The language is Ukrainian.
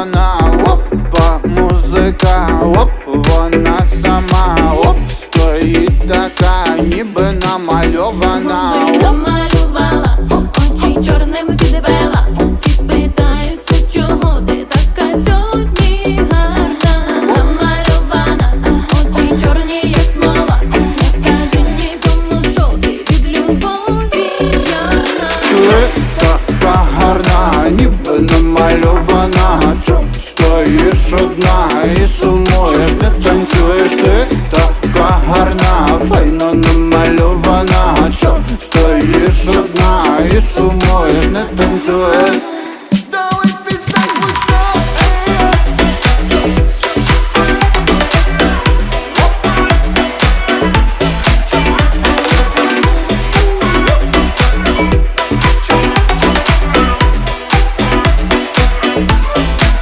Вона опа, музика, оп, вона сама, оп, стоїть така, ніби намальована. Намальована. Чо стоїш одна і сумуєш, не танцюєш ти? Така гарна, файно намальована. Чо стоїш одна і сумуєш, не танцюєш Thank